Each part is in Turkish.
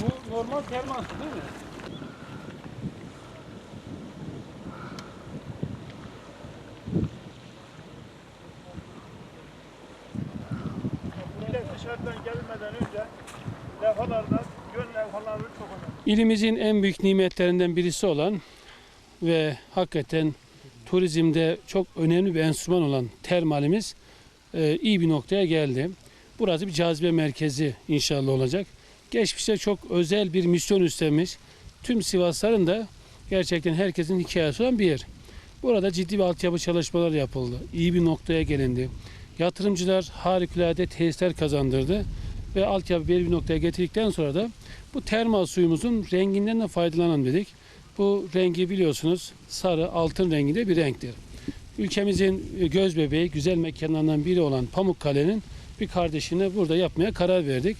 Bu normal termal su değil mi? Dışarıdan gelmeden. İlimizin en büyük nimetlerinden birisi olan ve hakikaten turizmde çok önemli bir enstrüman olan termalimiz e, iyi bir noktaya geldi. Burası bir cazibe merkezi inşallah olacak. Geçmişte çok özel bir misyon üstlenmiş. Tüm Sivasların da gerçekten herkesin hikayesi olan bir yer. Burada ciddi bir altyapı çalışmalar yapıldı. İyi bir noktaya gelindi. Yatırımcılar harikulade tesisler kazandırdı ve altyapı belli bir noktaya getirdikten sonra da bu termal suyumuzun renginden de faydalanalım dedik. Bu rengi biliyorsunuz sarı altın renginde bir renktir. Ülkemizin göz bebeği, güzel mekanlarından biri olan Pamukkale'nin bir kardeşini burada yapmaya karar verdik.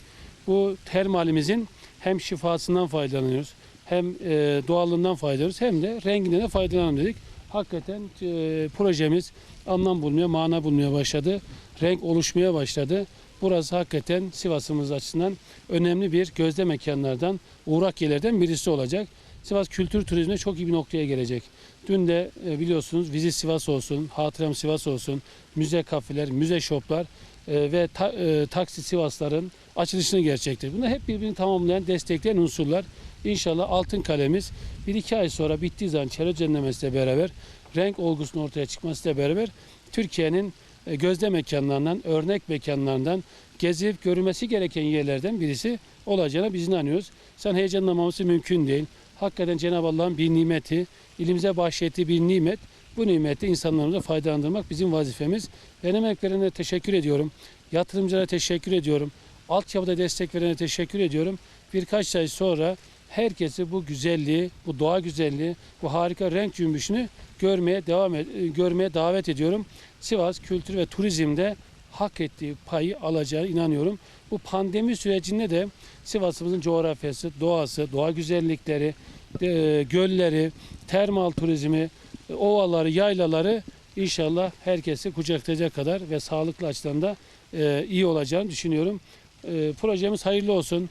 Bu termalimizin hem şifasından faydalanıyoruz, hem e, doğallığından faydalanıyoruz, hem de renginden de faydalanalım dedik. Hakikaten e, projemiz anlam bulmaya, mana bulmaya başladı. Renk oluşmaya başladı. Burası hakikaten Sivas'ımız açısından önemli bir gözde mekanlardan, uğrak yerlerden birisi olacak. Sivas kültür turizmine çok iyi bir noktaya gelecek. Dün de e, biliyorsunuz Visit Sivas olsun, Hatıram Sivas olsun, müze kafeler, müze shoplar e, ve ta, e, taksi Sivasların açılışını gerçekleştirdik. Bunlar hep birbirini tamamlayan, destekleyen unsurlar. İnşallah altın kalemiz bir iki ay sonra bittiği zaman çevre düzenlemesiyle beraber renk olgusunun ortaya çıkmasıyla beraber Türkiye'nin e, gözde mekanlarından, örnek mekanlarından gezip görülmesi gereken yerlerden birisi olacağına biz inanıyoruz. Sen heyecanlanmaması mümkün değil. Hakikaten Cenab-ı Allah'ın bir nimeti, ilimize bahşettiği bir nimet. Bu nimette insanlarımıza faydalandırmak bizim vazifemiz. Ben emek verene teşekkür ediyorum. Yatırımcılara teşekkür ediyorum. Altyapıda destek verene teşekkür ediyorum. Birkaç ay sonra herkesi bu güzelliği, bu doğa güzelliği, bu harika renk cümbüşünü görmeye devam et, görmeye davet ediyorum. Sivas kültür ve turizmde hak ettiği payı alacağına inanıyorum. Bu pandemi sürecinde de Sivas'ımızın coğrafyası, doğası, doğa güzellikleri, e, gölleri, termal turizmi, ovaları, yaylaları inşallah herkesi kucaklayacak kadar ve sağlıklı açıdan da e, iyi olacağını düşünüyorum. E, projemiz hayırlı olsun.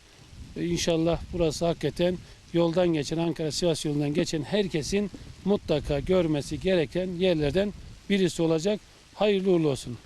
E, İnşallah burası hakikaten yoldan geçen Ankara Sivas yolundan geçen herkesin mutlaka görmesi gereken yerlerden birisi olacak. Hayırlı uğurlu olsun.